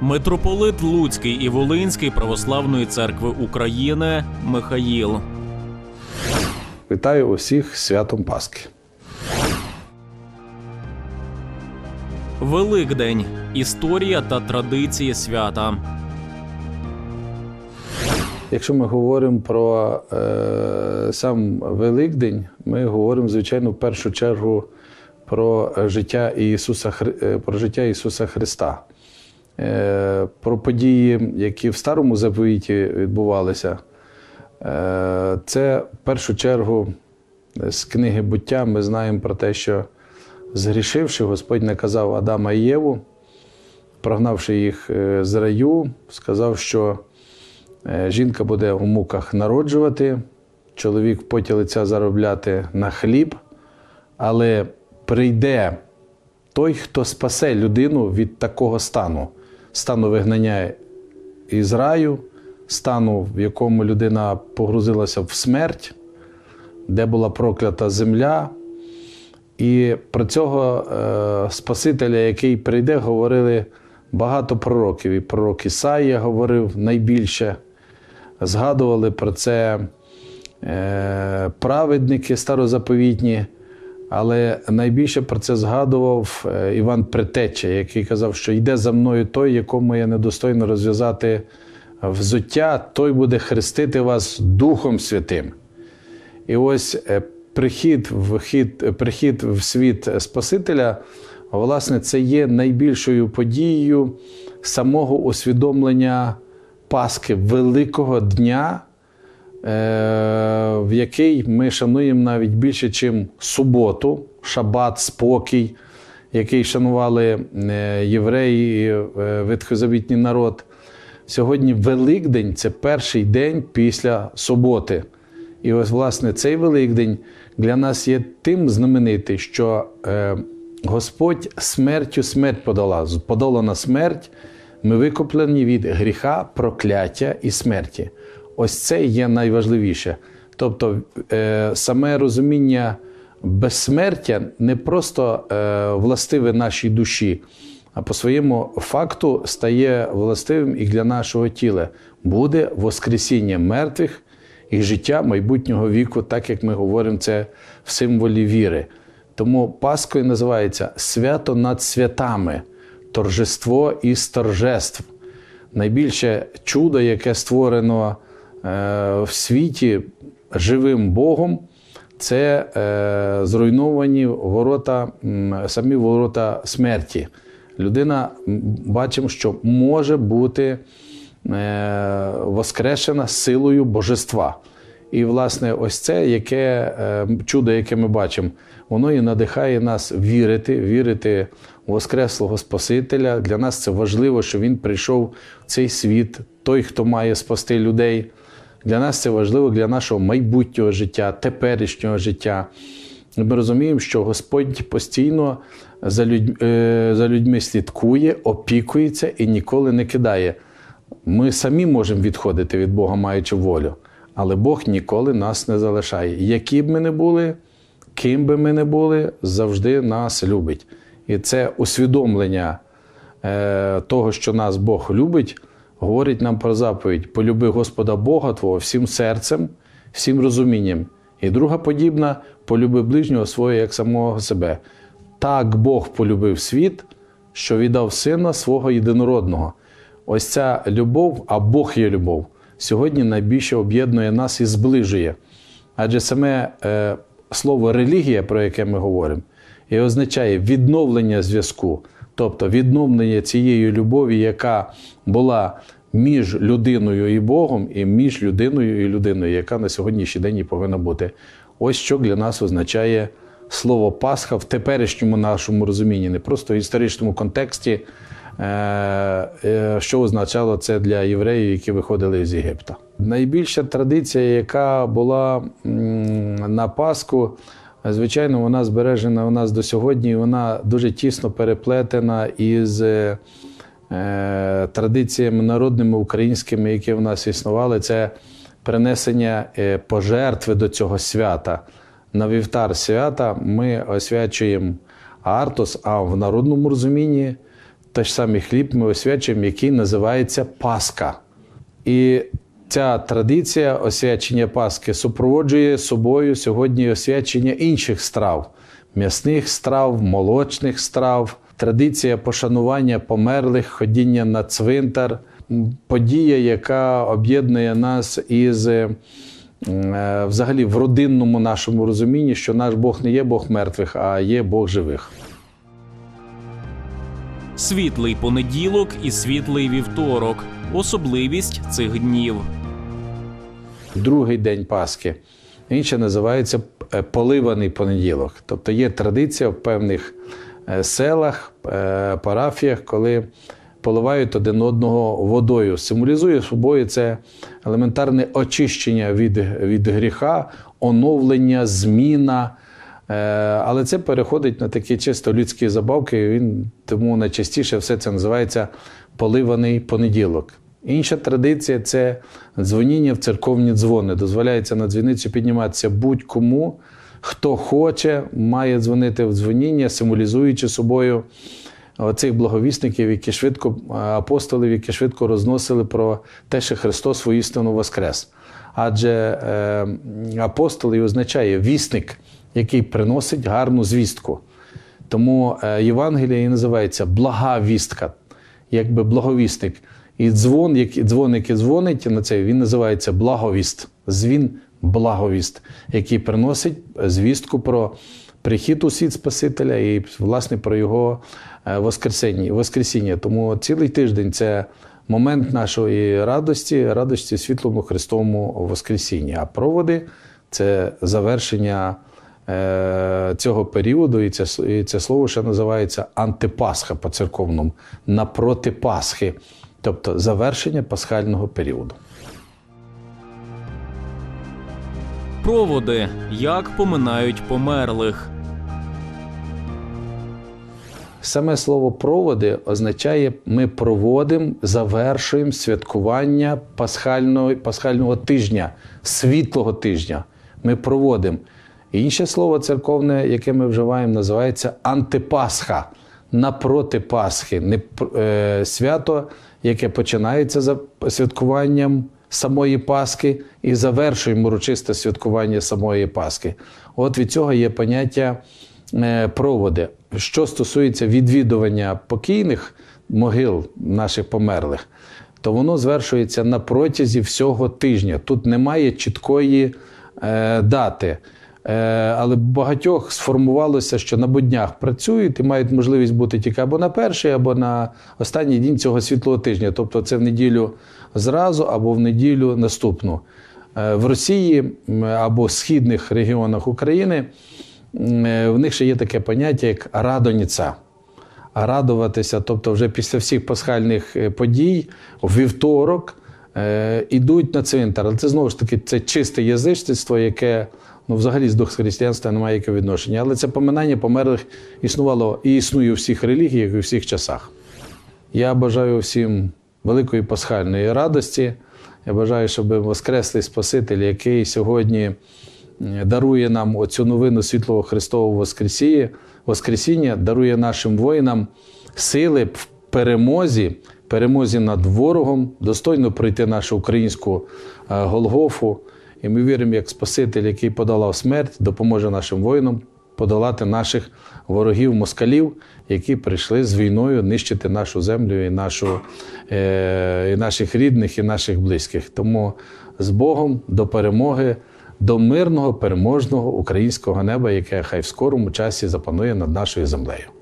Митрополит Луцький і Волинський православної церкви України Михаїл. Вітаю усіх святом Пасхи. Великдень. Історія та традиції свята. Якщо ми говоримо про е, сам Великдень, ми говоримо, звичайно, в першу чергу про життя Ісуса, е, про життя Ісуса Христа, про події, які в Старому заповіті відбувалися. Е, це в першу чергу з книги буття ми знаємо про те, що згрішивши, Господь наказав Адама і Єву, прогнавши їх е, з раю, сказав, що е, жінка буде у муках народжувати, чоловік в поті лиця заробляти на хліб, але прийде той, хто спасе людину від такого стану, стану вигнання із раю, стану, в якому людина погрузилася в смерть, де була проклята земля. І про цього е, Спасителя, який прийде, говорили багато пророків. І пророк Ісаїя говорив найбільше. Згадували про це е, праведники старозаповітні, але найбільше про це згадував е, Іван Претеча, який казав, що йде за мною той, якому я недостойно розв'язати взуття, той буде хрестити вас Духом Святим. І ось е, прихід в, хід, прихід в світ Спасителя, власне, це є найбільшою подією самого усвідомлення Пасхи, великого дня, е, в який ми шануємо навіть більше, ніж суботу, шабат, спокій, який шанували е, євреї, е, ветхозавітній народ. Сьогодні Великдень це перший день після суботи. І ось, власне, цей Великдень для нас є тим знаменитий, що е, Господь смертю смерть подолав. Подолана смерть, ми викуплені від гріха, прокляття і смерті. Ось це є найважливіше. Тобто, е, саме розуміння безсмертя не просто е, властиве нашій душі, а по своєму факту стає властивим і для нашого тіла. Буде Воскресіння мертвих і життя майбутнього віку, так як ми говоримо це в символі віри. Тому Паскою називається свято над святами, торжество із торжеств. Найбільше чудо, яке створено в світі живим Богом, це е, зруйновані ворота, самі ворота смерті. Людина бачимо, що може бути е, воскрешена силою божества. І, власне, ось це яке е, чудо, яке ми бачимо, воно і надихає нас вірити, вірити в Воскреслого Спасителя. Для нас це важливо, що Він прийшов в цей світ, той, хто має спасти людей. Для нас це важливо для нашого майбутнього життя, теперішнього життя. Ми розуміємо, що Господь постійно за людьми, за людьми слідкує, опікується і ніколи не кидає. Ми самі можемо відходити від Бога, маючи волю, але Бог ніколи нас не залишає. Які б ми не були, ким би ми не були, завжди нас любить. І це усвідомлення е, того, що нас Бог любить, говорить нам про заповідь: полюби Господа Бога Твого всім серцем, всім розумінням. І друга подібна полюби ближнього свого як самого себе. Так Бог полюбив світ, що віддав сина свого єдинородного. Ось ця любов, а Бог є любов, сьогодні найбільше об'єднує нас і зближує. Адже саме е, слово релігія, про яке ми говоримо, і означає відновлення зв'язку, тобто відновлення цієї любові, яка була між людиною і Богом, і між людиною і людиною, яка на сьогоднішній день і повинна бути. Ось що для нас означає слово Пасха в теперішньому нашому розумінні, не просто в історичному контексті, що означало це для євреїв, які виходили з Єгипта. Найбільша традиція, яка була на Пасху, звичайно, вона збережена у нас до сьогодні, і вона дуже тісно переплетена із е, традиціями народними українськими, які в нас існували. Це принесення е, пожертви до цього свята. На вівтар свята ми освячуємо Артос, а в народному розумінні той ж самий хліб ми освячуємо, який називається Пасха. І ця традиція освячення Пасхи супроводжує собою сьогодні освячення інших страв: м'ясних страв, молочних страв, традиція пошанування померлих, ходіння на цвинтар, подія, яка об'єднує нас із е, взагалі в родинному нашому розумінні, що наш Бог не є Бог мертвих, а є Бог живих. Світлий понеділок і світлий вівторок. Особливість цих днів. другий день Пасхи. Інше називається е, поливаний понеділок. Тобто є традиція в певних е, селах, е, парафіях, коли поливають один одного водою. Символізує собою це елементарне очищення від, від гріха, оновлення, зміна. Е, Але це переходить на такі чисто людські забавки, він тому найчастіше все це називається поливаний понеділок. Інша традиція це дзвоніння в церковні дзвони. Дозволяється на дзвіницю підніматися будь-кому, хто хоче, має дзвонити в дзвоніння, символізуючи собою цих благовісників, які швидко апостолів, які швидко розносили про те, що Христос воістину воскрес. Адже е, апостол і означає вісник, який приносить гарну звістку. Тому е, Євангелія і називається блага вістка, якби благовісник. І дзвон, який, дзвон, який дзвонить на це, він називається благовіст. Звін благовіст, який приносить звістку про прихід у світ Спасителя і, власне, про його е, воскресіння. воскресіння. Тому цілий тиждень це момент нашої радості, радості світлому Христовому Воскресінні. А проводи це завершення е, цього періоду, і це, і це слово ще називається антипасха по церковному, напроти Пасхи, тобто завершення пасхального періоду. Проводи. Як поминають померлих. Саме слово проводи означає, ми проводимо, завершуємо святкування пасхального, пасхального тижня, світлого тижня. Ми проводимо. Інше слово церковне, яке ми вживаємо, називається антипасха, напроти Пасхи. Не, е, свято, яке починається за святкуванням самої Пасхи і завершуємо урочисте святкування самої Пасхи. От від цього є поняття е, проводи. Що стосується відвідування покійних могил наших померлих, то воно звершується на протязі всього тижня. Тут немає чіткої е, дати. Е, але багатьох сформувалося, що на буднях працюють і мають можливість бути тільки або на перший, або на останній день цього світлого тижня. Тобто це в неділю зразу, або в неділю наступну. Е, В Росії або в східних регіонах України е, в них ще є таке поняття, як радоніця. Радуватися, тобто вже після всіх пасхальних подій, в вівторок ідуть на цвинтар. Але це знову ж таки це чисте язичництво, яке ну, взагалі дух християнства немає якого відношення. Але це поминання померлих існувало і існує у всіх релігіях і у всіх часах. Я бажаю всім великої пасхальної радості. Я бажаю, щоб Воскреслий Спаситель, який сьогодні е, дарує нам оцю новину світлого Христового Воскресіння, Воскресіння, дарує нашим воїнам сили в перемозі, перемозі над ворогом, достойно пройти нашу українську е, Голгофу. І ми віримо, як Спаситель, який подолав смерть, допоможе нашим воїнам подолати наших ворогів москалів, які прийшли з війною нищити нашу землю і, нашу, е, і наших рідних, і наших близьких. Тому з Богом до перемоги, до мирного переможного українського неба, яке хай в скорому часі запанує над нашою землею.